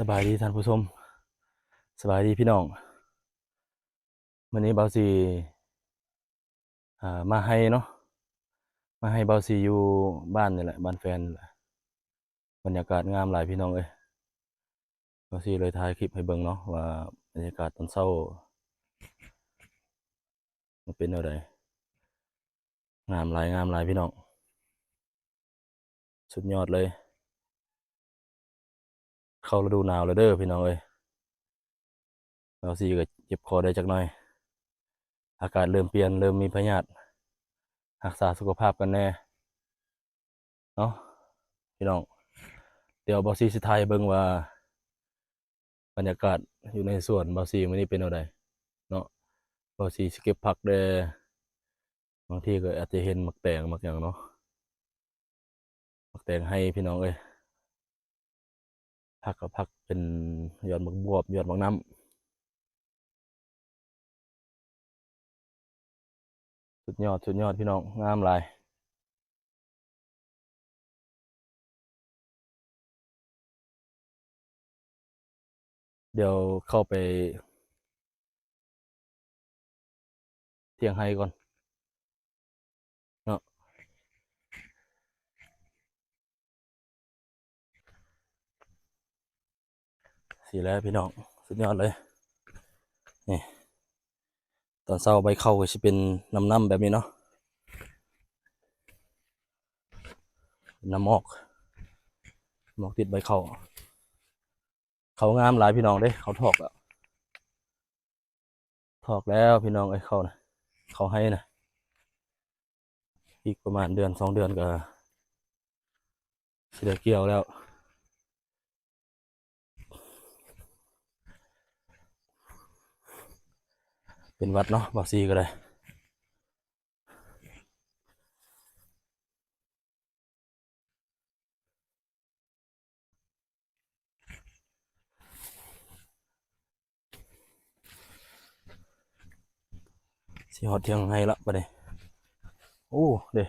สบายดีท่านผู้ชมสบายดีพี่น้องวันนี้เบาซีามาให้เนาะมาให้เบาซีอยู่บ้านนี่แหละบ้านแฟนแหละบรรยากาศงามหลายพี่น้องเอ้ยเบาซีเลยถ่ายคลิปให้เบิ่งเนาะว่าบรรยากาศตอนเช้ามันเป็นอะไรงามหลายงามหลายพี่น้องสุดยอดเลย เข้าฤดูหนาวแล้วเด้อพี่น้องเอ้ยเราสิก็เจ็บคอได้จักหน่อย อากาศเริ่มเปลี่ยนเริ่มมีพยาธิรักษาสุขภาพกันแน่เนาะพี่น้อง เดี๋ยวบอสซีสิทยเบิ่งว่า บรรยากาศอยู่ในสวนบอสซีมื้อนี้เป็นอะไรเนาะบอสซีสเก็บผักเด้บางทีก็อาจจะเห็นหมักแตงหมักอย่างเนาะหมักแตงให้พี่น้องเอ้ย ผักกับผักเป็นยอดมักบวบยอดมักน้ำสุดยอดสุดยอดพี่น้องงามลายเดี๋ยวเข้าไป เที่ยงให้ก่อนเนาะ สีแล้วพี่น้องสุดยอดเลยนี่ตอนเช้าใบเข้าก็จะเป็นน้ำน้ำแบบนี้เนาะน้ำหมอกหมอกติดใบเข้าเขางามหลายพี่น้องเด้เขาถอกแล้วถอกแล้วพี่น้องไอ้เขานะเขาให้นะอีกประมาณเดือนสองเดือนก็สิได้เกี่ยวแล้ว เป็นวัดเนาะบาซีก็ได้สิหอดเที่ยงให้ละปะเนี่ยโอ้เด้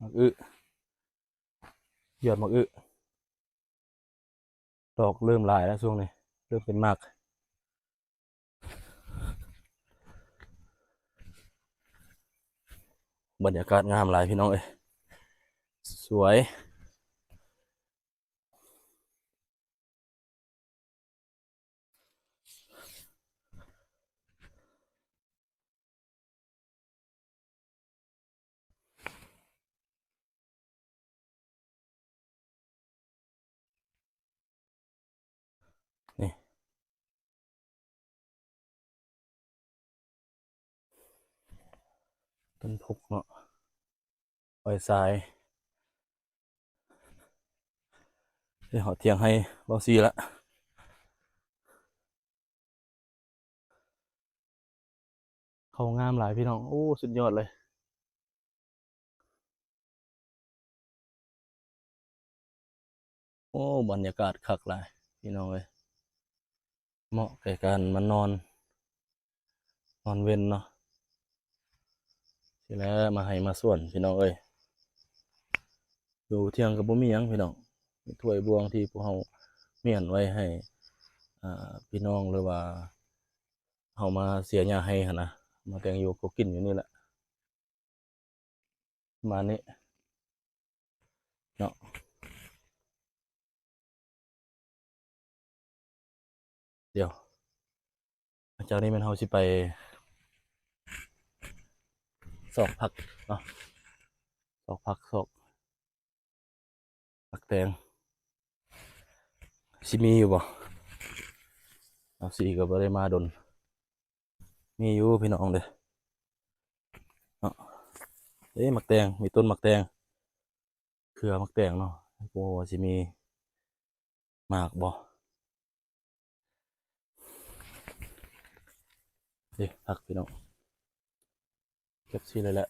มักอึยอดมักอึดอกเริ่มลายแล้วช่วงนี้ เริ่มเป็นมาก บรรยากาศงามหลายพี่น้องเอ้ยสวย นี่ ต้นพุกเนาะปล่อยทรายเดี๋ยวหอเทียงให้บอซีละเขางามหลายพี่น้อง โอ้ สุดยอดเลยโอ้บรรยากาศคักหลายพี่น้องเลยเหมาะแก่การมานอน นอนเว้นเนาะ ทีแล้วมาให้มาส่วนพี่น้องเอ้ยอยู่เที่ยงกับบ่มียังพี่น้องถ้วยบวงที่พวกเฮาเมียนไว้ให้อ่าพี่น้องหรือว่าเฮามาเสียหญ้าให้หั่นนะมาแตงอยู่ก็กินอยู่นี่แหละมานี้เนาะเดี๋ยวจากนี้มันเฮาสิไป สอกผักเนาะสอกผักสอกผักแตงสิมีอยู่บ่เอาสีก็บ่ได้มาดน มีอยู่พี่น้องเด้อเนาะเอ้ยหมักแตงมีต้นหมักแตงเครือหมักแตงเนาะบ่ว่าสิมีหมากบ่เด้ผักพี่น้อง เก็บสิเลยแหละ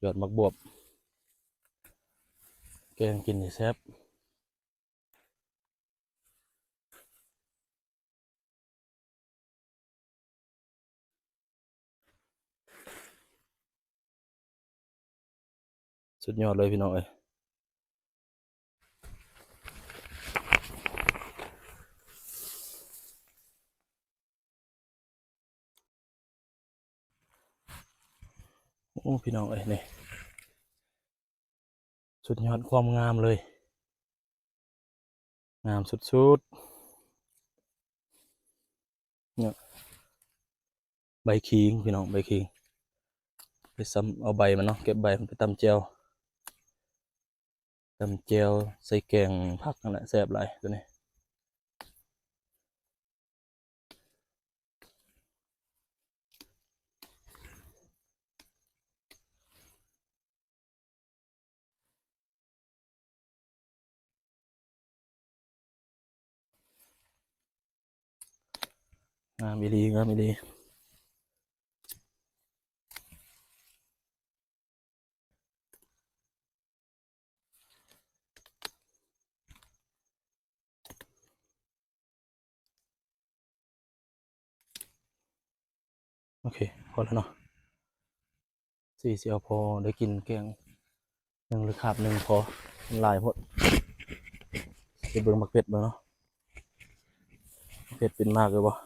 หยอดมักบวบ แกงกินนี่แซ่บสุดยอดเลยพี่น้องเอ้ย อ้พี่น้องเอ้ยนี่สุดยอดความงามเลย งามสุดๆเนี่ยใบคิงพี่น้องใบคิงไปซ้ำเอาใบมันเนาะเก็บใบมันไปตำเจียวตำเจียวใส่แกงผักนั่นแหละแซ่บหลายตัวนี้ งามอีดีงามอีดีโอเค พอแล้วเนาะสี่เสียวพอได้กินแกงหนึ่งหรือขาบหนึ่งพอหลายพดไปเบิ่งบักเป็ดบิ่งเนาะเป็ดเป็นมากเลยบ่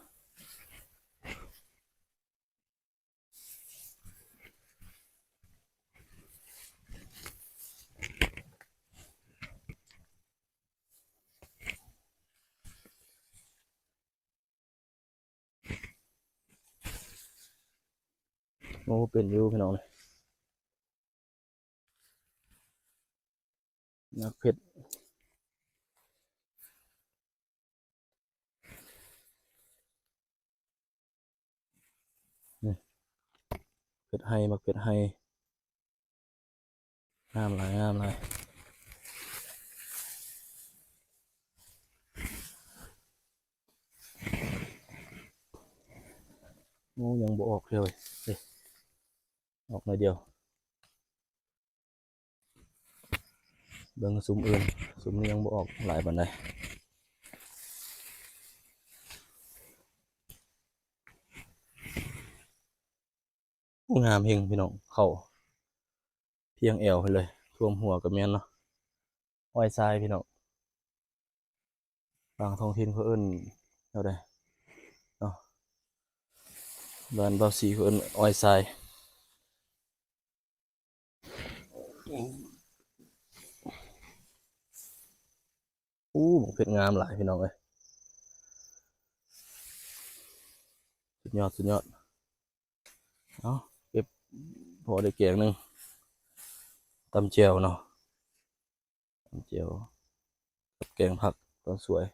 โอ้เป็นอยู่พี่น้องเลยนักเพชรเพชรไฮมักเพชรไฮงามหลายงามหลายโอ้ยังบ่ออกเลย ออกหน่อยเดียว เบิ่งซุ้มอื่นซุ้มนี้ยังบ่ออกหลายปานใดโอ้งามเฮงพี่น้องเข้าเพียงแอวเลยท่วมหัวกับแม่นเนาะอ้อยทรายพี่น้องบางท้องถิ่นเขาเอิ้นเอาได้เนาะบ้านเบาสีเขาเอิ้นอ้อยทราย อู้หมกเพชรงามหลายพี่น้องเอ้ยสุดยอดสุดยอด เอาเก็บพอได้เกียงหนึ่งตำเจียวเนาะตำเจียวกับแกงผักตอนสวย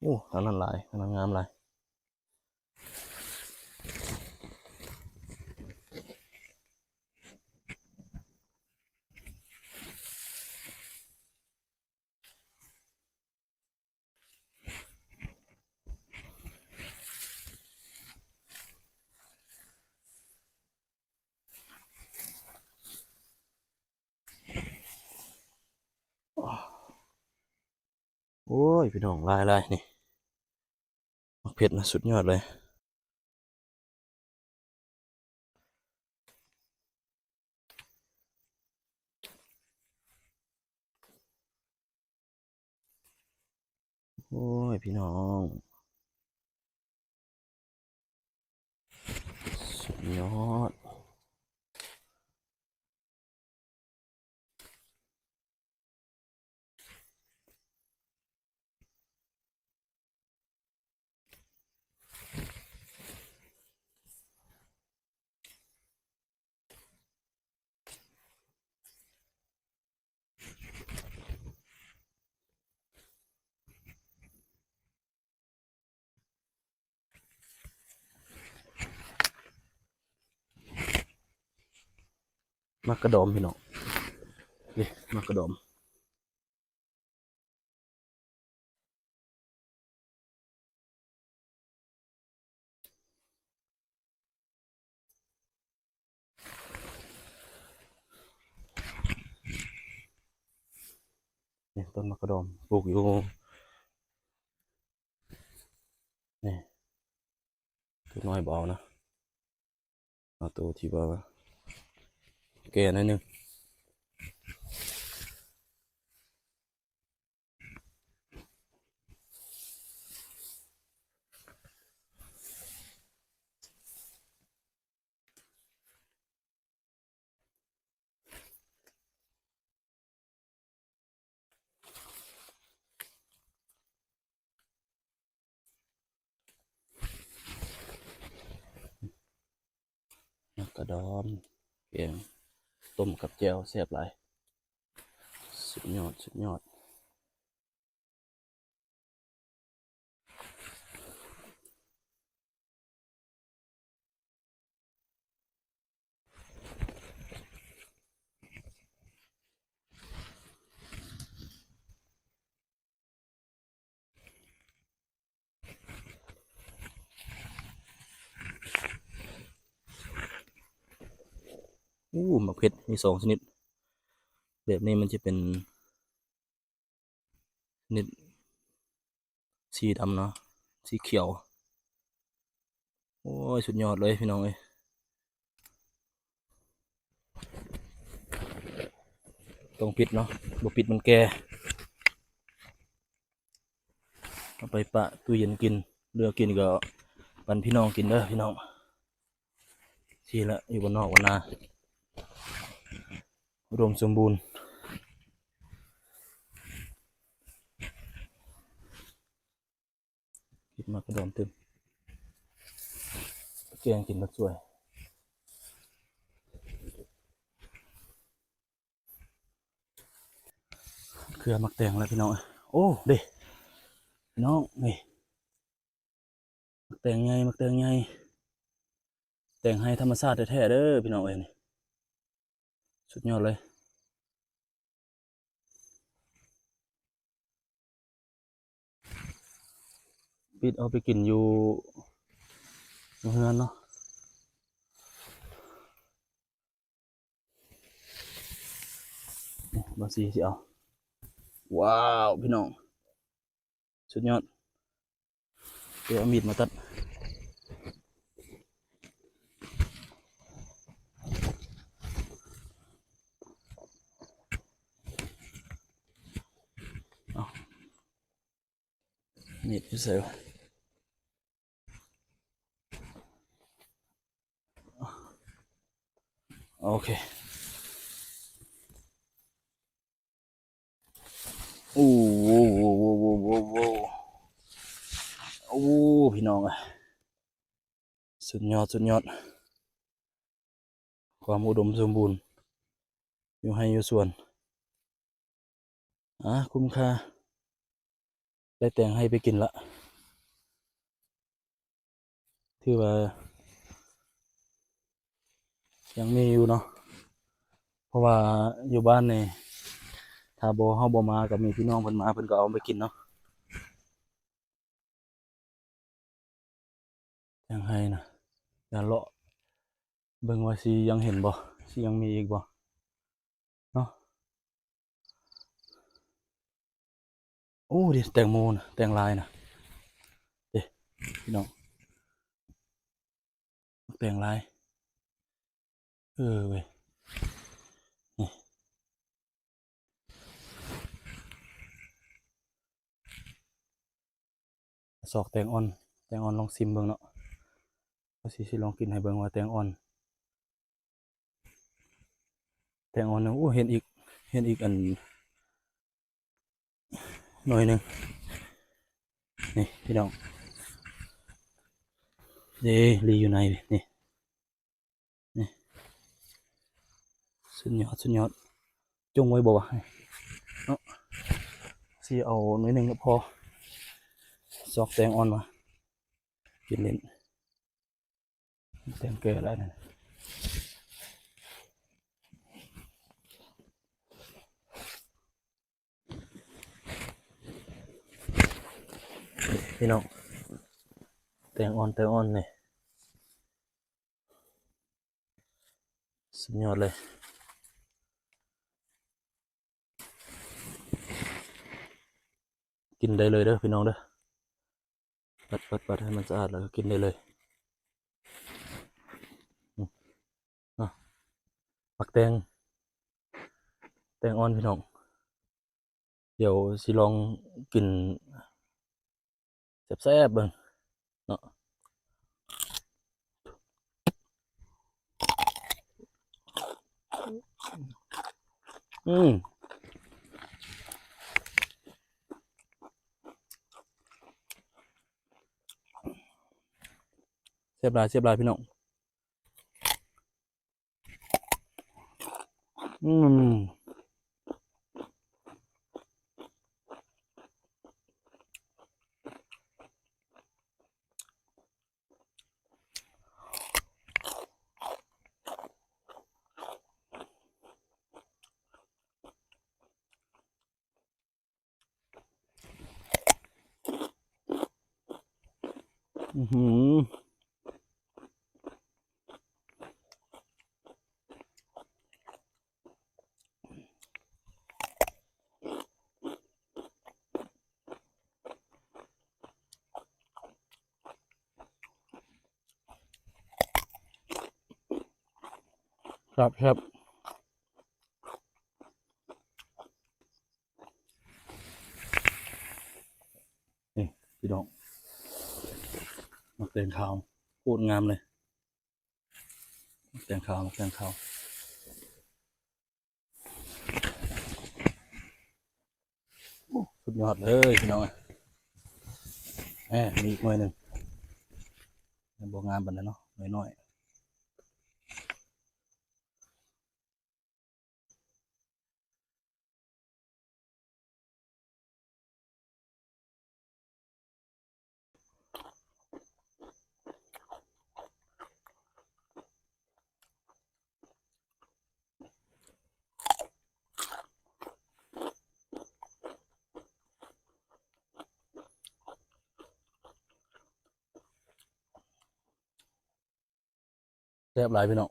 โอ้อันนั้นหลายอันนั้นงามหลาย โอ้ย พี่น้องลายลายนี่มักเผ็ดนะสุดยอดเลยโอ้ย พี่น้อง สุดยอด มักกระดอมพี่น้องนี่มักกระดอมนี่ต้นมะกระดอมปลูกอยู่นี่ตัวน้อยเบานะเอาตัวที่ว่า แก่นิดนึงกระดอมเกียง ต้มกับแจ่วแซ่บหลายสุดยอด สุดยอด อู้หมะเขือมีสองชนิด แบบนี้มันจะเป็นชนิดสีดำเนาะสีเขียว โอ้ย สุดยอดเลยพี่น้องเอ้ยต้องปิดเนาะบ่ปิดมันแก่เอาไปปะตู้เย็นกินเลือกกินก็ปันพี่น้องกินเด้อพี่น้อง ทีละอยู่บนนอกวันนา อุดมสมบูรณ์คิดมากกระดอนตึมแกงกินบักสวยเครือมักแตงแล้วพี่น้อง โอ้ เด้พี่น้อง นี่ มักแตงไงมักแตงไงแตงให้ธรรมชาติแท้ๆเด้อพี่น้องเอ้ยนี่สุดยอดเลย ปิดเอาไปกินอยู่อยู่เฮือนเนาะบาซีสิเอา ว้าว พี่น้อง สุดยอด เดี๋ยวเอามีดมาตัดมีดอยู่ใส่วะ โอเคโอ้โหโอ้โหโอ้โหโอ้โหโอ้โหพี่น้องอะสุดยอดสุดยอด ความอุดมสมบูรณ์ อยู่ให้อยู่ส่วนอะคุ้มค่า ได้แต่งให้ไปกินละ ถือว่า ยังมีอยู่เนาะเพราะว่าอยู่บ้านเนี่ถ้าโบ่เฮาบ่มากับมีพี่น้องเพิ่นมาเพิ่นก็เอาไปกินเนาะยังให้นะอย่าเลาะเบิ่งว่าสิยังเห็นบ่สิยังมีอีกบ่เนาะโอ้ดิแตงโมนะแตงลายนะเด้พี่น้องแตงลาย เออเว้ยนี่สอกแตงอ่อน แตงอ่อนลองซิมเบิ่งเนาะว่าสิสิลองกินให้เบิ่งว่าแตงอ่อน แตงอ่อนเนี่ยโอ้เห็นอีก เห็นอีกอันหน่อยหนึ่งนี่พี่น้องเดลีอยู่ในนี่ สุดยอดสุดยอดจงไว้บอกว่าเนาะสิเอาหน่อยหนึ่งก็พอซอกแตงอ่อนมากินเล่นแตงเกลืออะไรนั่นพี่น้องแตงอ่อนแตงอ่อนเนี่ยสุดยอดเลย กินได้เลยเด้อพี่น้องเด้อปัดปัดปัดให้มันสะอาดแล้วก็กินได้เลยหมักแตง แตงอ่อนพี่น้อง เดี๋ยวสิลองกินแซ่บๆเบิ่งเนาะอืม สียบหลายเสียบหลายพี่น้องอืมอือหือ ครับครับนี่พี่น้องมักแตงขาวโคตรงามเลยมักแตงขาวมักแตงขาวสุดยอดเลยพี่น้องแหมมีอีกหน่วยหนึ่งยังงามปานนั้นเนาะหน่อยน้อยๆ แซ่บหลายพี่น้อง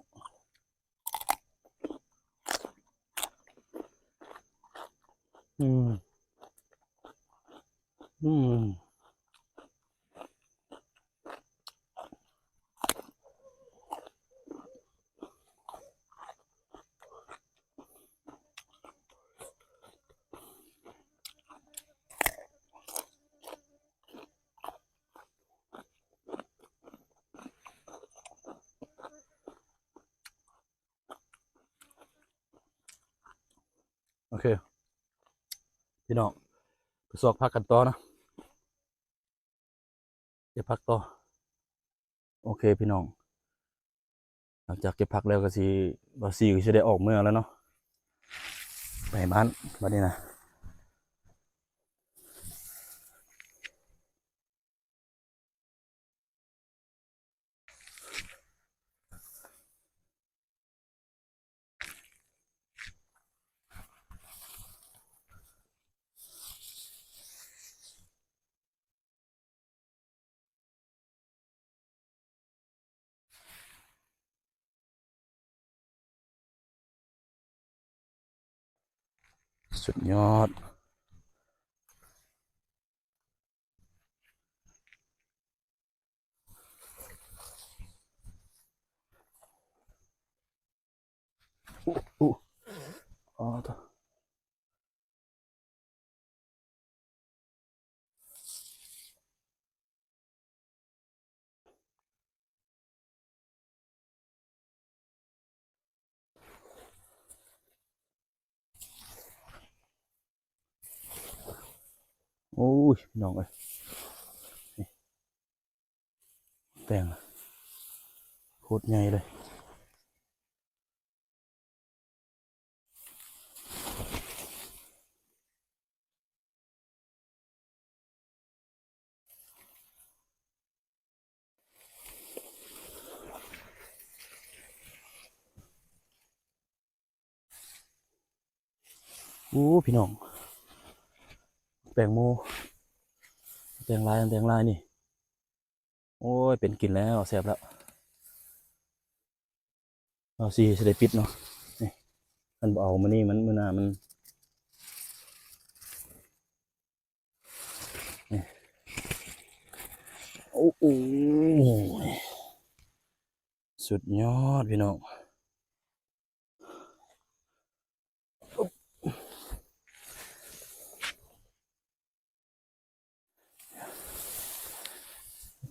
อืม อืม โอเค พี่น้องไปสอกพักกันต่อนะเก็บพักต่อ โอเคพี่น้อง หลังจากเก็บพักแล้วก็สีบาซีก็จะได้ออกเมืองแล้วเนาะไปบ้านบัดนี้นะ สุดยอดอู้อู้ โอ้ยพี่น้องเอ้ยแป้งโคตรใหญ่เลยโอ้พี่น้อง แตงโมแตงลายแตงลายนี่ โอ้ย เป็นกินแล้วแซ่บแล้ว เอาสิจะได้ปิดเนาะนี่มันบ่เอามานี่มันมือหน้ามันโอ้โหสุดยอดพี่น้อง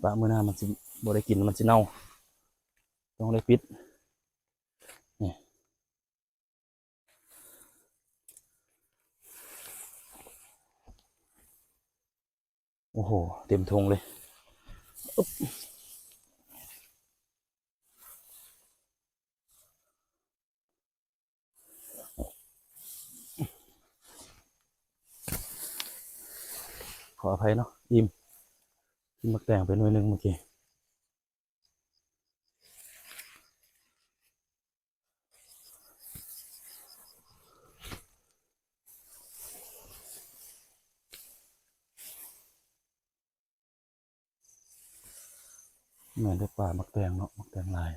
ปลาเมื่อหน้ามันสิบได้กินมันสิเน่า ต้องได้ปิดโอ้โห เต็มทงเลยขออภัยเนาะอิ่ม กินมักแตงไปหน่วยหนึงเมื่อกี้แม่นได้ป่ามักแตงเนาะมักแตงลาย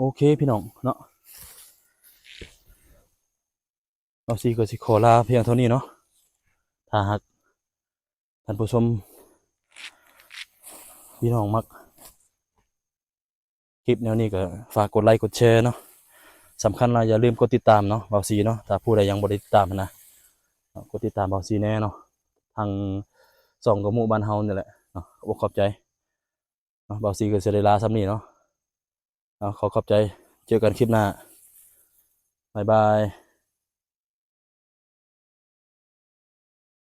โอเคพี่น้องเนาะเราสีก็สิขอลาเพียงเท่านี้เนาะถ้าหากท่านผู้ชมพี่น้องมักคลิปแนวนี้ก็ฝากกดไลค์กดแชร์เนาะสำคัญนะอย่าลืมกดติดตามเนาะเบาซีเนาะถ้าผู้ใดยังบ่ได้ติดตามนะกดติดตามเบาซีแน่เนาะทางส่องกับหมู่บ้านเฮาเนี่ยแหละเนาะขอบอกใจเนาะเบาซีก็เสิได้ลาซ้ำนี้เนาะ ขอขอบใจเจอกันคลิปหน้าบายบาย